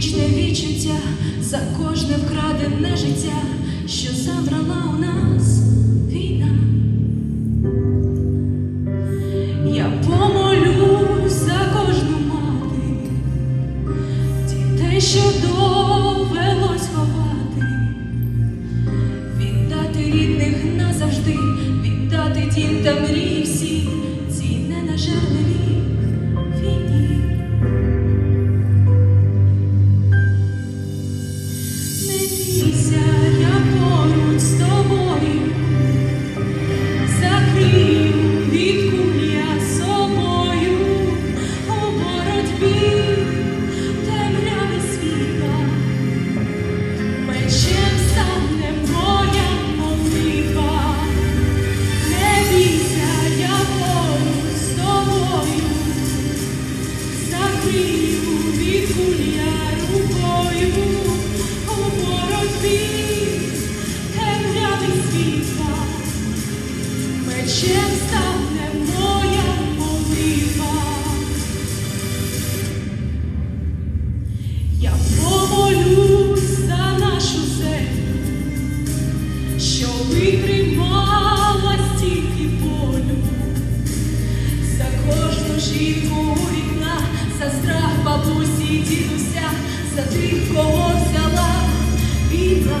вічне відчуття за кожне вкрадене життя, що забрала у нас війна. Я помолюсь за кожну мати, дітей, що довелось ховати, віддати рідних назавжди, віддати дім та мрій. Jesus. ключем стане моя молитва. Я помолюсь за нашу землю, що витримала стільки болю, за кожну жінку у за страх бабусі дідуся, за тих, кого взяла війна.